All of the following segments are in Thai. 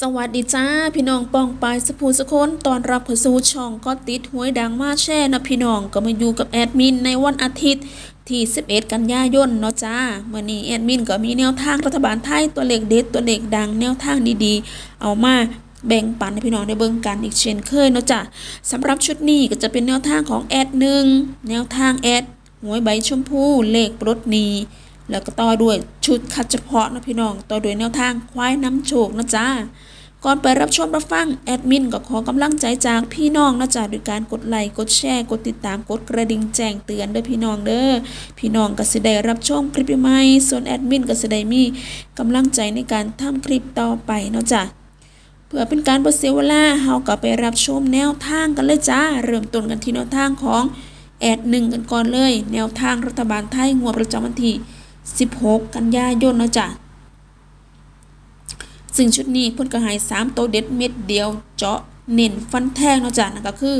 สวัสดีจ้า พี่น้องปองปายสภูสคนตอนรับเข้าสู่ช่องก็ติดหวยดังมาแช่นะพี่น้องก็มาอยู่กับแอดมินในวันอาทิตย์ที่ 11 กันยายนเนาะจ้าเมื่อนี้แอดมินก็มีแนวทางรัฐบาลไทยตัวเลขเด็ดตัวเลขดังแนวทางดีๆ เอามาแบ่งปันให้พี่น้องได้เบิ่งกันอีกเช่นเคยเนาะจ้าสำหรับชุดนี้ก็จะเป็นแนวทางของแอดหนึ่งแนวทางแอดหวยใบชมพูเลขปลดหนี แล้วก็ต่อด้วยชุดคัดเฉพาะนะพี่น้อง ต่อด้วยแนวทางควายน้ำโชคนะจ้าก่อนไปรับชมรับฟังแอดมินก็ขอกำลังใจจากพี่น้องนะจ๊ะด้วยการกดไลค์กดแชร์กดติดตามกดกระดิ่งแจ้งเตือนเด้อพี่น้องเด้อพี่น้องก็สิได้รับชมคลิปใหม่ส่วนแอดมินก็สิได้มีกำลังใจในการทำคลิปต่อไปเนาะจ้ะเพื่อเป็นการบ่เสียเวลาเฮาก็ไปรับชมแนวทางกันเลยจ้า เริ่มต้นกันที่แนวทางของแอดหนึ่งกันก่อนเลย แนวทางรัฐบาลไทยงวดประจำวันที่ 16 กันยายนเนาะจ้ะซึ่งชุดนี้เพิ่นก็ให้3ตัวเด็ดเม็ดเดียวเจาะเน้นฟันแทงเนาะจ้ะนั่นก็คือ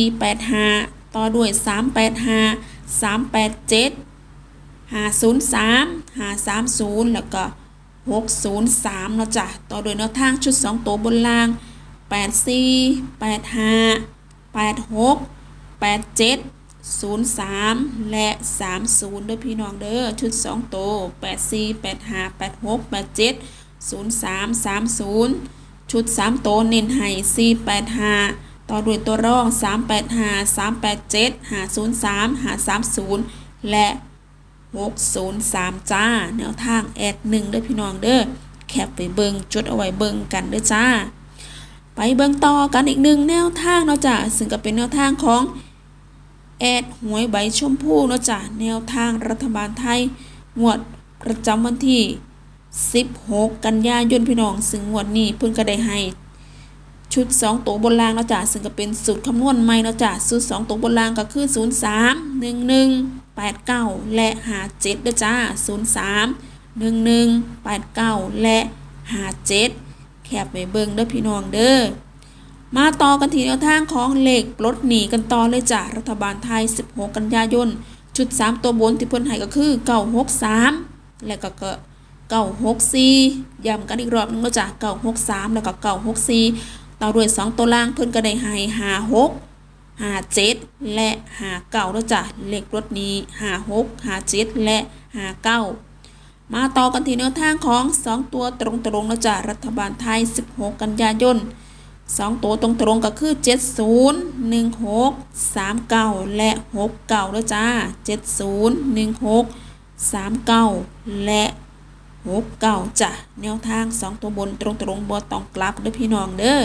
485 ต่อด้วย 385 387 503 530 แล้วก็ 603เนาะจ้ะต่อด้วยแนวทางชุด 2 ตัวบนล่าง 84 85 86 87 03 และ 30ด้วยพี่น้องเด้อชุด2ตัว84 85 86 87 03 30 ชุด 3 โตเน้นให้485 ต่อด้วยตัวรอง 385 387 503 530 และ 603 จ้า แนวทางแอดหนึ่งด้อพี่น้องเด้อแคปไปเบิงจุดเอาไว้เบิงกันเด้อจ้า ไปเบิงต่อกันอีกหนึ่งแนวทางเนาะจ้ะซึ่งก็เป็นแนวทางของ แอดหวยใบชมพูเนาะจ้ะแนวทางรัฐบาลไทยงวดประจำวันที่ 16 กันยายนพี่น้องซึ่งงวดนี้เพิ่นก็ได้ให้ ชุด 2 ตัวบนล่างเนาะจ้ะซึ่งก็เป็นสูตรคำนวณใหม่เนาะจ้ะสูตร 2 ตัวบนล่างก็คือ 03 11 89 และ 57เด้อจ้า 03 11 89 และ 57แคบไปเบิ่งเด้อพี่น้องเด้อ มาต่อกันที่แนวทางของเหลขปลดหนีกันต่อเลยจ้ะรัฐบาลไทย 16 กันยายนชุด 3 ตัวบนที่เพิ่นให้ก็คือ 963 และก็ก็964ย้ำกันอีกรอบหนึงแล้วจ้ะ963 แล้วก็964 ต่อด้วย 2 ตัวล่างเพิ่นก็ได้ให้ 56 57 และ 59แล้วจ้ะเหลขปลดหนี56 57 และ 59มาต่อกันที่แนวทางของ 2 ตัวตรงๆแล้วจ้ะรัฐบาลไทย 16 กันยายน สองตัวตรงๆก็คือ 70 16 39 และ 69แล้วจ้า 70 16 39 และ 69จ้ะแนวทาง 2 ตัวบนตรงๆบ่ต้องกลับเด้อพี่น้องเด้อ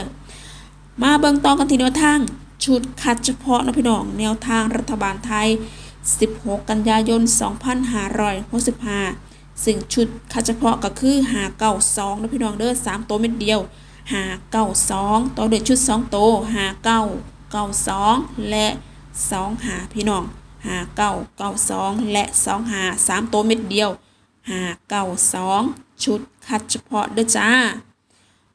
มาเบิ่งต่อกันที่แนวทาง ชุดคัดเฉพาะนะพี่น้องแนวทางรัฐบาลไทย 16 กันยายน 2565 ซึ่งชุดคัดเฉพาะก็คือ 592นะพี่น้องเด้อ3ตัวเม็ดเดียว หาเก้าสองต่อด้วยชุดสองโตวหาเก้าเก้าสองและสองหาพี่น้องหาเก้าเก้าสองและสองหาสามตัวเม็ดเดียวหาเก้าสองชุดคัดเฉพาะเด้อจ้า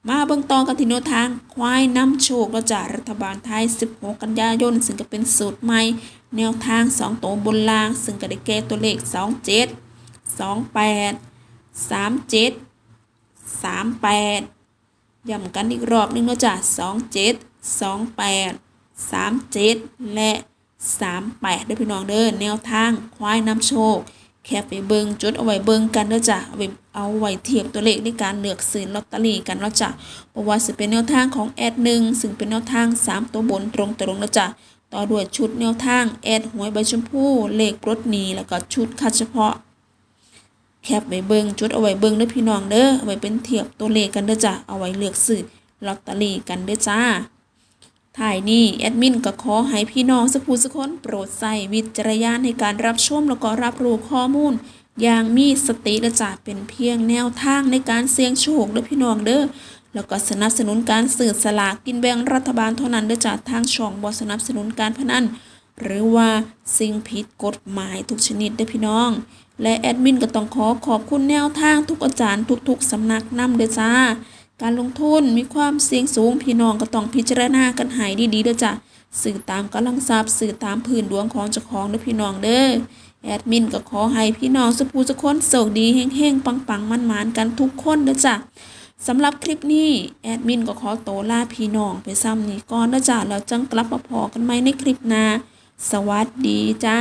มาเบิ่งต่อกันที่แนทางควายน้ำโชคแล้วจ้ารัฐบาลไทย 16 กันยายน ซึ่งก็เป็นสูตรใหม่ แนวทาง2ตัวบนล่าง ซึ่งก็ได้แก่ตัวเลข 27 28 37 38 ย้ำกันอีกรอบนึงเนาะจ้ะสองเจ็ดสองแปดสามเจ็ดและสามแปดด้อพี่น้องเด้อแนวทางควายน้ำโชค แคปไปเบิงจดเอาไว้เบิงกันเด้อจ้ะเอาไว้เอาไว้เทียบตัวเลขในการเลือกซื้อลอตเตอรี่กันเนาะจ้ะเพราะว่าสิเป็นแนวทางของแอดหนึ่งซึ่งเป็นแนวทางสามตัวบนตรงตรงๆเนาะจ้ะต่อด้วยชุดแนวทางแอดหวยใบชมพูเลขรถหนีแล้วก็ชุดคัดเฉพาะ แคปไว้เบิงจดเอาไว้เบิงเด้อพี่น้องเด้อเอาไว้เป็นเทียบตัวเลขกันเด้อจ้ะเอาไว้เลือกซื้อลอตเตอรี่กันเด้อจ้าถ่ายนี้แอดมินก็ขอให้พี่น้องสักผู้สักคนโปรดใส่วิจารณญาณในการรับชมแล้วก็รับรู้ข้อมูล อย่างมีสติและจ้ะเป็นเพียงแนวทางในการเสี่ยงโชคเด้อพี่น้องเด้อแล้วก็สนับสนุนการสื่อสลากกินแบ่งรัฐบาลเท่านั้นเด้อจ้ะทางช่องบ่สนับสนุนการพนันหรือว่าสิ่งผิดกฎหมายทุกชนิดเด้อพี่น้อง และแอดมินก็ต้องขอขอบคุณแนวทางทุกอาจารย์ทุกๆสำนักนำเด้อจ้า การลงทุนมีความเสี่ยงสูงพี่น้องก็ต้องพิจารณากันให้ดีๆเด้อจ้ะสื่อตามกำลังทรัพย์สื่อตามพื้นดวงของเจ้าของเด้อพี่น้องเด้อแอดมินก็ขอให้พี่น้องสุภูสุคนโชคดีเฮงๆปังๆมันๆกันทุกคนเด้อจ้ะสำหรับคลิปนี้แอดมินก็ขอโตวลาพี่น้องไปซ้ำนี้ก่อนนะจ้าแล้วจังกลับมาพอกันใหมในคลิปหน้าสวัสดีจ้า